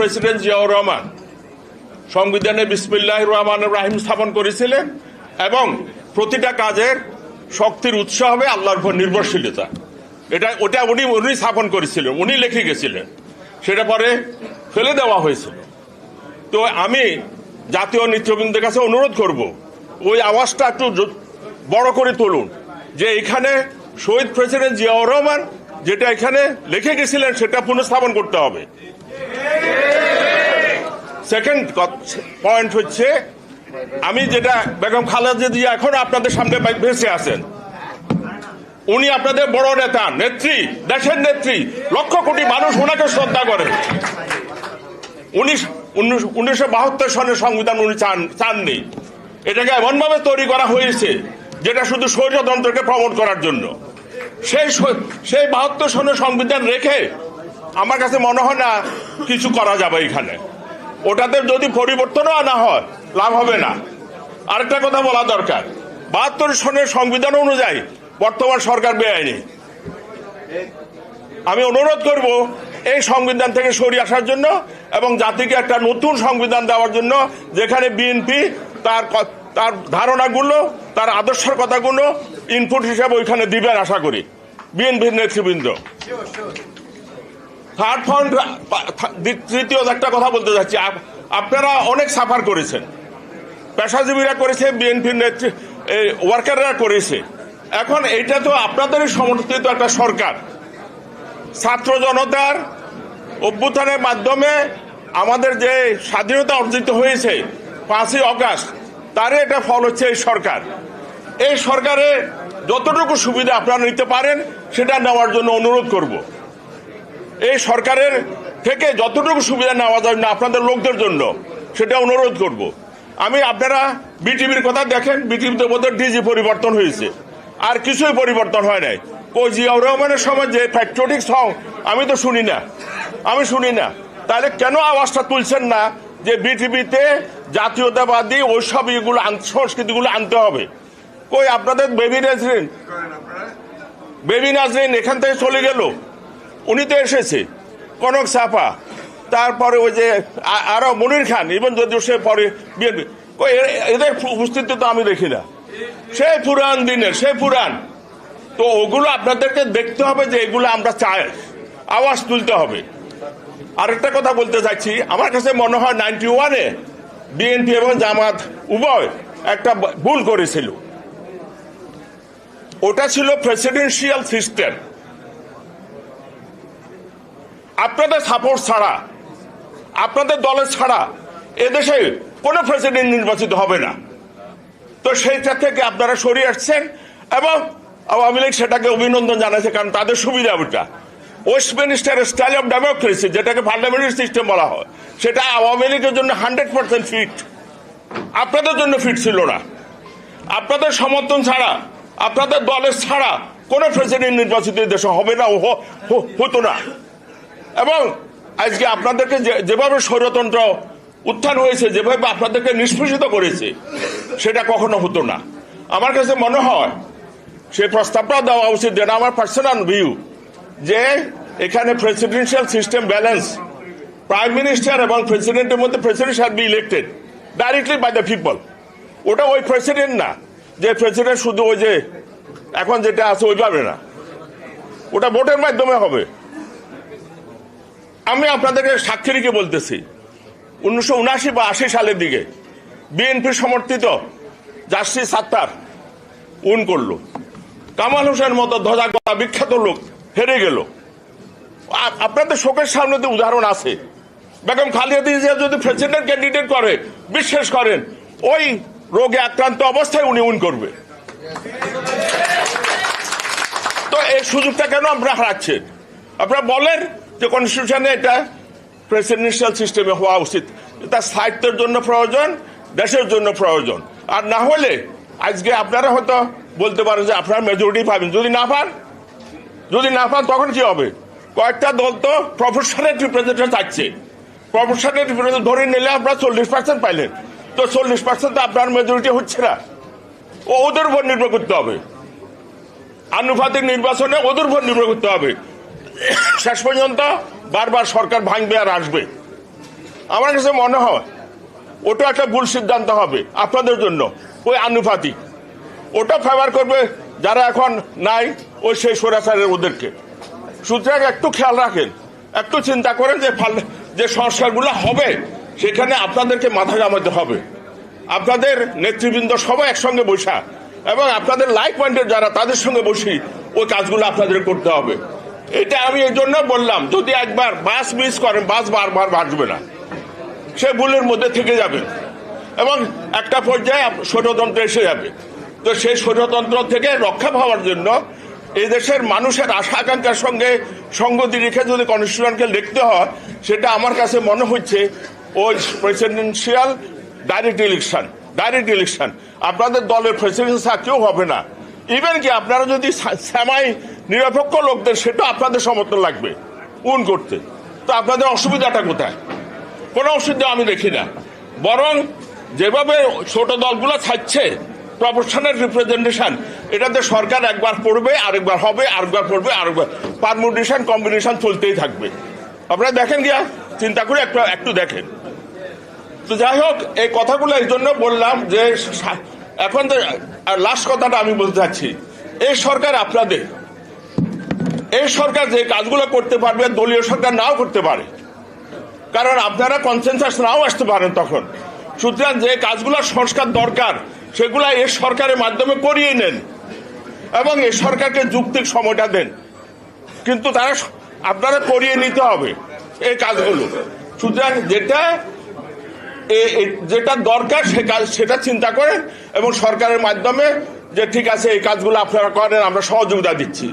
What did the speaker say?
President Ziaur Rahman সংবিধানে বিসমিল্লাহ রহমান রাহিম স্থাপন করেছিলেন এবং প্রতিটা কাজের শক্তির উৎস হবে আল্লাহর উপর নির্ভরশীলতা। এটা, ওটা উনি উনি স্থাপন করেছিলেন, উনি লিখে গেছিলেন। সেটা পরে ফেলে দেওয়া হয়েছিল। তো আমি জাতীয় নেতৃবৃন্দের কাছে অনুরোধ করব, ওই আওয়াজটা একটু বড় করে তুলুন, যে এখানে শহীদ প্রেসিডেন্ট জিয়াউর রহমান যেটা এখানে লিখে গেছিলেন সেটা পুনঃস্থাপন করতে হবে। সেকেন্ড পয়েন্ট হচ্ছে, আমি যেটা বেগম খালেদা জিয়া এখন আপনাদের সামনে ভেসে আছেন। উনি আপনাদের বড় নেতা, নেত্রী, দেশের নেত্রী, লক্ষ কোটি মানুষ ওনাকে শ্রদ্ধা করে উনিশ উনিশশো বাহাত্তর সনের সংবিধান উনি চান, চাননি। এটাকে এমনভাবে তৈরি করা হয়েছে, যেটা শুধু স্বৈরতন্ত্রকে প্রমোট করার জন্য। সেই সেই বাহাত্তর সনের সংবিধান রেখে আমার কাছে মনে হয় না কিছু করা যাবে এখানে। ওটাতে যদি পরিবর্তনও আনা হয়, লাভ হবে না। আরেকটা কথা বলা দরকার। বাহাত্তর সনের সংবিধান অনুযায়ী বর্তমান সরকার বেআইনি। আমি অনুরোধ করব, এই সংবিধান থেকে সরিয়ে আসার জন্য এবং জাতিকে একটা নতুন সংবিধান দেওয়ার জন্য, যেখানে বিএনপি তার তার ধারণাগুলো, তার আদর্শের কথাগুলো ইনপুট হিসাবে ওইখানে দিবেন আশা করি। বিএনপির নেতৃবৃন্দ। থার্ড পয়েন্ট তৃতীয় একটা কথা বলতে চাচ্ছি, আপ- আপনারা অনেক সাফার করেছেন। পেশাজীবীরা করেছে, বিএনপির নেতৃ এই ওয়ার্কাররা করেছে। এখন এইটা তো আপনাদেরই সমর্থিত একটা সরকার। ছাত্র জনতার অভ্যুত্থানের মাধ্যমে আমাদের যে স্বাধীনতা অর্জিত হয়েছে, পাঁচই অগাস্ট, তারই এটা ফল হচ্ছে এই সরকার। এই সরকারের যতটুকু সুবিধা আপনারা নিতে পারেন, সেটা নেওয়ার জন্য অনুরোধ করব। এই সরকারের থেকে যতটুকু সুবিধা নেওয়া যায় না আপনাদের লোকদের জন্য, সেটা অনুরোধ করব। আমি আপনারা বিটিভির কথা দেখেন, বিটিভিতে বোধহয় ডিজি পরিবর্তন হয়েছে। আর কিছুই পরিবর্তন হয় নাই। কই জিয়াউর রহমানের সময় যে প্যাট্রিয়টিক সং আমি তো শুনি না। আমি শুনি না। তাহলে কেন আওয়াজটা তুলছেন না যে বিটিভিতে জাতীয়তাবাদী ওইসব ইগুলো আন- সংস্কৃতিগুলো আনতে হবে? কই আপনাদের বেবি নাজরিন? বেবি নাজরিন এখান থেকে চলে গেল। উনি তো এসেছে, কনক সাফা তারপরে ওই যে আরও মনির খান ইভেন যদিও সে পরে এদের উপস্থিতি তো আমি দেখি না। সে পুরান দিনের, সে পুরান। তো ওগুলো আপনাদেরকে দেখতে হবে যে এগুলো আমরা চাই। আওয়াজ তুলতে হবে। আরেকটা কথা বলতে চাচ্ছি আমার কাছে মনে হয় নাইনটি ওয়ানে বিএনপি এবং জামাত উভয় একটা ভুল করেছিল। ওটা ছিল প্রেসিডেন্সিয়াল সিস্টেম। আপনাদের সাপোর্ট ছাড়া, আপনাদের দলের ছাড়া এদেশে কোনো প্রেসিডেন্ট নির্বাচিত হবে না। তো সেইটা থেকে আপনারা সরিয়ে আসছেন এবং আওয়ামী লীগ সেটাকে অভিনন্দন জানাচ্ছে কারণ তাদের সুবিধা ওটা ওয়েস্টমিনিস্টার স্টাইল অফ ডেমোক্রেসি যেটাকে পার্লামেন্টারি সিস্টেম বলা হয়, সেটা আওয়ামী লীগের জন্য হান্ড্রেড পার্সেন্ট ফিট আপনাদের জন্য ফিট ছিল না। আপনাদের সমর্থন ছাড়া, আপনাদের দলের ছাড়া কোনো প্রেসিডেন্ট নির্বাচিত দেশে হবে না হতো না। এবং আজকে আপনাদেরকে যেভাবে স্বৈরতন্ত্র উত্থান হয়েছে, যেভাবে আপনাদেরকে নিষ্পেষিত করেছে, সেটা কখনো হতো না। আমার কাছে মনে হয় সেই প্রস্তাবটা দেওয়া উচিত যেটা আমার পার্সোনাল ভিউ যে এখানে presidential system balance prime minister এবং প্রেসিডেন্টের মধ্যে president shall be elected directly by the people ওটা ওই প্রেসিডেন্ট না, যে প্রেসিডেন্ট শুধু ওই যে এখন যেটা আছে ওইভাবে না। ওটা ভোটের মাধ্যমে হবে। আমি আপনাদেরকে সাক্ষী রেখে বলতেছি, উনিশশো উনাশি বা আশি সালের দিকে বিএনপি সমর্থিত জাস্টিস সাত্তার উন করল। কামাল হোসেন মতো ধ্বজা গলা বিখ্যাত লোক হেরে গেল। আপনাদের শোকের সামনে তো উদাহরণ আছে। বেগম খালেদা জিয়া যদি প্রেসিডেন্ট ক্যান্ডিডেট করে, বিশ্বাস করেন, ওই রোগে আক্রান্ত অবস্থায় উনি উন করবে। তো এই সুযোগটা কেন আপনারা হারাচ্ছেন? আপনারা বলেন যে কনস্টিটিউশনে এটা প্রেসিডেন্সিয়াল সিস্টেমে হওয়া উচিত। তার সাহিত্যের জন্য প্রয়োজন, দেশের জন্য প্রয়োজন। আর না হলে, আজকে আপনারা হয়তো বলতে পারেন যে আপনারা মেজরিটি পাবেন। যদি না পান, যদি না পান, তখন কি হবে? কয়েকটা দল তো প্রফেশনাল রিপ্রেজেন্টেশন চাচ্ছে প্রফেশনাল রিপ্রেজেন্ট ধরে নিলে আপনারা চল্লিশ পার্সেন্ট পাইলেন। তো চল্লিশ পার্সেন্ট তো আপনার মেজরিটি হচ্ছে না। ওদের উপর নির্ভর করতে হবে। আনুপাতিক নির্বাচনে ওদের উপর নির্ভর করতে হবে। শেষ পর্যন্ত বারবার সরকার ভাঙবে আর আসবে। আমার কাছে মনে হয়, ওটা একটা ভুল সিদ্ধান্ত হবে আপনাদের জন্য, ওই আনুপাতিক। ওটা ফেভার করবে যারা এখন নাই, ওই সেই সরাসরি ওদেরকে। সুতরাং একটু খেয়াল রাখেন, একটু চিন্তা করেন যে যে সংস্কারগুলো হবে, সেখানে আপনাদেরকে মাথা ঘামাতে হবে। আপনাদের নেতৃবৃন্দ সবাই একসঙ্গে বসা, এবং আপনাদের লাইক পয়েন্টের যারা, তাদের সঙ্গে বসি ওই কাজগুলো আপনাদের করতে হবে। এটা আমি এই জন্য বললাম, যদি একবার বাস মিস করেন, বাস বারবার বাঁচবে না। সে ভুলের মধ্যে থেকে যাবে। এবং একটা পর্যায়ে ষড়যন্ত্র এসে যাবে। তো সেই ষড়যন্ত্র থেকে রক্ষা পাওয়ার জন্য এই দেশের মানুষের আশা আকাঙ্ক্ষার সঙ্গে সঙ্গতি রেখে যদি কনস্টিটিউশনকে লিখতে হয়, সেটা আমার কাছে মনে হচ্ছে ওই presidential direct election direct election আপনাদের দলের প্রেসিডেন্ট কেউ হবে না। ইভেন কি আপনারা যদি সেমাই নিরপেক্ষ লোকদের সেটা আপনাদের সমর্থন লাগবে, উন করতে। তো আপনাদের অসুবিধাটা কোথায়? কোনো অসুবিধা আমি দেখি না। বরং যেভাবে ছোট দলগুলো থাকছে প্রপোর্শনাল রিপ্রেজেন্টেশন এটাতে সরকার একবার পড়বে, আরেকবার হবে, আরেকবার পড়বে, আরেকবার পারমুটেশন কম্বিনেশন চলতেই থাকবে। আপনারা দেখেন গিয়া, চিন্তা করে একটু একটু দেখেন। তো যাই হোক, এই কথাগুলো এই জন্য বললাম যে এখন লাস্ট কথাটা আমি বলতে চাচ্ছি, এই সরকার আপনাদের এই সরকার যে কাজগুলো করতে পারবে, দলীয় সরকার নাও করতে পারে। কারণ আপনারা কনসেনসাস নাও আসতে পারেন তখন। সুতরাং যে কাজগুলো সংস্কার দরকার, সেগুলো এ সরকারের মাধ্যমে করিয়ে নেন এবং এ সরকারকে যুক্তির সময়টা দেন। কিন্তু তারা আপনারা করিয়ে নিতে হবে এই কাজগুলো। সুতরাং যেটা যেটা দরকার সে কাজ, সেটা চিন্তা করেন এবং সরকারের মাধ্যমে যে ঠিক আছে, এই কাজগুলো আপনারা করেন, আমরা সহযোগিতা দিচ্ছি।